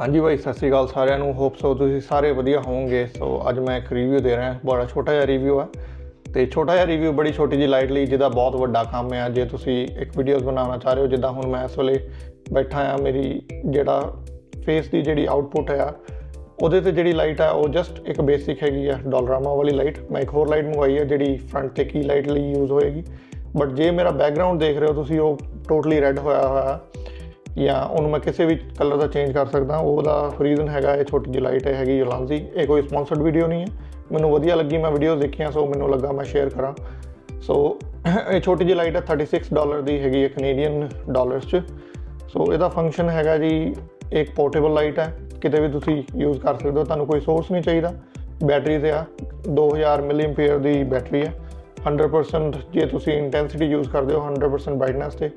ਹਾਂਜੀ ਭਾਈ, ਸਤਿ ਸ਼੍ਰੀ ਅਕਾਲ ਸਾਰਿਆਂ ਨੂੰ। ਹੋਪ ਸੋ ਤੁਸੀਂ ਸਾਰੇ ਵਧੀਆ ਹੋਵੋਗੇ। ਸੋ ਅੱਜ ਮੈਂ ਇੱਕ ਰਿਵਿਊ ਦੇ ਰਿਹਾ। ਬੜਾ ਛੋਟਾ ਜਿਹਾ ਰਿਵਿਊ ਹੈ ਤੇ ਛੋਟਾ ਜਿਹਾ ਰਿਵਿਊ ਬੜੀ ਛੋਟੀ ਜਿਹੀ ਲਾਈਟ ਲਈ, ਜਿਹਦਾ ਬਹੁਤ ਵੱਡਾ ਕੰਮ ਹੈ ਜੇ ਤੁਸੀਂ ਇੱਕ ਵੀਡੀਓਜ਼ ਬਣਾਉਣਾ ਚਾਹ ਰਹੇ ਹੋ, ਜਿੱਦਾਂ ਹੁਣ ਮੈਂ ਇਸ ਵੇਲੇ ਬੈਠਾ ਆ, ਮੇਰੀ ਜਿਹੜਾ ਫੇਸ ਦੀ ਜਿਹੜੀ ਆਊਟਪੁੱਟ ਹੈ ਉਹਦੇ ਤੇ ਜਿਹੜੀ ਲਾਈਟ ਆ, ਉਹ ਜਸਟ ਇੱਕ ਬੇਸਿਕ ਹੈਗੀ ਆ ਡੋਲਰਾਮਾ ਵਾਲੀ ਲਾਈਟ ਮੈਂ ਇੱਕ ਹੋਰ ਲਾਈਟ ਮੰਗਵਾਈ ਹੈ ਜਿਹੜੀ ਫਰੰਟ ਤੇ ਕੀ ਲਾਈਟ ਲਈ ਯੂਜ਼ ਹੋਏਗੀ। ਬਟ ਜੇ ਮੇਰਾ ਬੈਕਗ੍ਰਾਉਂਡ ਦੇਖ ਰਹੇ ਹੋ ਤੁਸੀਂ, ਉਹ ਟੋਟਲੀ ਰੈੱਡ ਹੋਇਆ ਹੋਇਆ। ਜਾਂ ਉਹਨੂੰ ਮੈਂ ਕਿਸੇ ਵੀ ਕਲਰ ਦਾ ਚੇਂਜ ਕਰ ਸਕਦਾ, ਉਹਦਾ ਰੀਜ਼ਨ ਹੈਗਾ ਇਹ ਛੋਟੀ ਜਿਹੀ ਲਾਈਟ ਹੈਗੀ ਯੋਲਾਂਜ਼ੀ ਇਹ ਕੋਈ ਸਪਾਂਸਰਡ ਵੀਡੀਓ ਨਹੀਂ ਹੈ। ਮੈਨੂੰ ਵਧੀਆ ਲੱਗੀ ਮੈਂ ਵੀਡੀਓਜ਼ ਦੇਖੀਆਂ, ਸੋ ਮੈਨੂੰ ਲੱਗਾ ਮੈਂ ਸ਼ੇਅਰ ਕਰਾਂ। ਸੋ ਇਹ ਛੋਟੀ ਜਿਹੀ ਲਾਈਟ ਹੈ 36 ਡਾਲਰ ਦੀ ਹੈਗੀ ਹੈ ਕੈਨੇਡੀਅਨ ਡਾਲਰਸ 'ਚ। ਸੋ ਇਹਦਾ ਫੰਕਸ਼ਨ ਹੈਗਾ ਜੀ, ਇੱਕ ਪੋਰਟੇਬਲ ਲਾਈਟ ਹੈ, ਕਿਤੇ ਵੀ ਤੁਸੀਂ ਯੂਜ਼ ਕਰ ਸਕਦੇ ਹੋ, ਤੁਹਾਨੂੰ ਕੋਈ ਸੋਰਸ ਨਹੀਂ ਚਾਹੀਦਾ। ਬੈਟਰੀ ਤੇ ਆ 2000 ਮਿਲੀ ਐਂਪੀਅਰ ਦੀ ਬੈਟਰੀ ਹੈ। 100% ਜੇ ਤੁਸੀਂ ਇੰਟੈਂਸਿਟੀ ਯੂਜ਼ ਕਰਦੇ ਹੋ 100% ਬ੍ਰਾਈਟਨੈਸ ਤੇ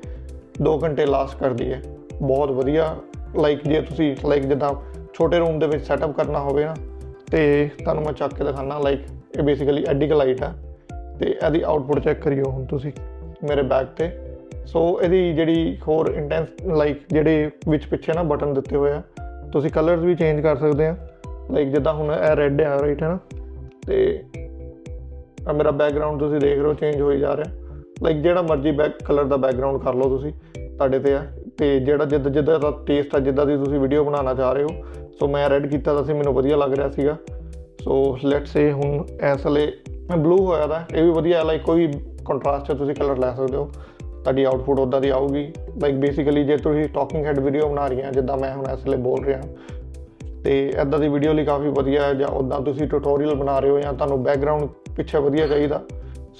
2 ਘੰਟੇ ਲਾਸਟ ਕਰਦੀ ਹੈ। ਬਹੁਤ ਵਧੀਆ ਲਾਈਕ ਜੇ ਤੁਸੀਂ ਲਾਈਕ ਜਿੱਦਾਂ ਛੋਟੇ ਰੂਮ ਦੇ ਵਿੱਚ ਸੈਟਅਪ ਕਰਨਾ ਹੋਵੇ ਨਾ, ਤੇ ਤੁਹਾਨੂੰ ਮੈਂ ਚੱਕ ਕੇ ਦਿਖਾਣਾ ਲਾਈਕ ਇਹ ਬੇਸਿਕਲੀ ਐਡਿਕ ਲਾਈਟ ਹੈ ਤੇ ਇਹਦੀ ਆਊਟਪੁੱਟ ਚੈੱਕ ਕਰਿਓ ਹੁਣ ਤੁਸੀਂ ਮੇਰੇ ਬੈਕ ਤੇ। ਸੋ ਇਹਦੀ ਜਿਹੜੀ ਹੋਰ ਇੰਟੈਂਸ ਲਾਈਕ ਜਿਹੜੇ ਵਿੱਚ ਪਿੱਛੇ ਨਾ ਬਟਨ ਦਿੱਤੇ ਹੋਏ ਆ, ਤੁਸੀਂ ਕਲਰਸ ਵੀ ਚੇਂਜ ਕਰ ਸਕਦੇ ਆ। ਲਾਈਕ ਜਿੱਦਾਂ ਹੁਣ ਇਹ ਰੈੱਡ ਆ ਰਾਈਟ ਹੈ ਨਾ? ਤੇ ਆ ਮੇਰਾ ਬੈਕਗ੍ਰਾਉਂਡ ਤੁਸੀਂ ਦੇਖ ਰਹੇ ਹੋ ਚੇਂਜ ਹੋਈ ਜਾ ਰਿਹਾ। ਲਾਈਕ ਜਿਹੜਾ ਮਰਜ਼ੀ ਬੈਕ ਕਲਰ ਦਾ ਬੈਕਗ੍ਰਾਉਂਡ ਕਰ ਲਓ ਤੁਸੀਂ, ਤੁਹਾਡੇ ਤੇ ਆ। ਤੇ ਜਿਹੜਾ ਜਿੱਦ ਜਿੱਦਾਂ ਦਾ ਟੇਸਟ ਆ, ਜਿੱਦਾਂ ਦੀ ਤੁਸੀਂ ਵੀਡੀਓ ਬਣਾਉਣਾ ਚਾਹ ਰਹੇ ਹੋ, ਸੋ ਮੈਂ ਰੈੱਡ ਕੀਤਾ ਤਾਂ ਸੀ, ਮੈਨੂੰ ਵਧੀਆ ਲੱਗ ਰਿਹਾ ਸੀਗਾ। ਸੋ ਲੈਟਸ ਸੇ ਹੁਣ ਇਸ ਵੇਲੇ ਬਲੂ ਹੋਇਆ ਦਾ ਇਹ ਵੀ ਵਧੀਆ ਹੈ ਲਾਈਕ ਕੋਈ ਕੰਟਰਾਸਟ 'ਚ ਤੁਸੀਂ ਕਲਰ ਲੈ ਸਕਦੇ ਹੋ। ਤੁਹਾਡੀ ਆਊਟਪੁੱਟ ਉਦਾਂ ਦੀ ਆਊਗੀ ਲਾਈਕ ਬੇਸਿਕਲੀ ਜੇ ਤੁਸੀਂ ਟਾਕਿੰਗ ਹੈਡ ਵੀਡੀਓ ਬਣਾ ਰਹੀ ਰਹੀਆਂ, ਜਿੱਦਾਂ ਮੈਂ ਹੁਣ ਇਸ ਵੇਲੇ ਬੋਲ ਰਿਹਾ। ਤੇ ਐਦਾਂ ਦੀ ਵੀਡੀਓ ਲਈ ਕਾਫੀ ਵਧੀਆ ਹੈ, ਜਾਂ ਉਦਾਂ ਤੁਸੀਂ ਟਿਊਟੋਰੀਅਲ ਬਣਾ ਰਹੇ ਹੋ, ਜਾਂ ਤੁਹਾਨੂੰ ਬੈਕਗ੍ਰਾਉਂਡ ਪਿੱਛੇ ਵਧੀਆ ਚਾਹੀਦਾ।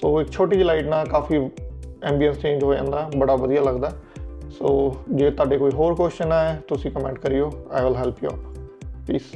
ਸੋ ਇੱਕ ਛੋਟੀ ਜਿਹੀ ਲਾਈਟ ਨਾਲ ਕਾਫੀ ਐਂਬੀਐਂਸ ਚੇਂਜ ਹੋ ਜਾਂਦਾ, ਬੜਾ ਵਧੀਆ ਲੱਗਦਾ। ਸੋ ਜੇ ਤੁਹਾਡੇ ਕੋਈ ਹੋਰ ਕੁਐਸਚਨ ਹੈ ਤੁਸੀਂ ਕਮੈਂਟ ਕਰਿਓ I will help you peace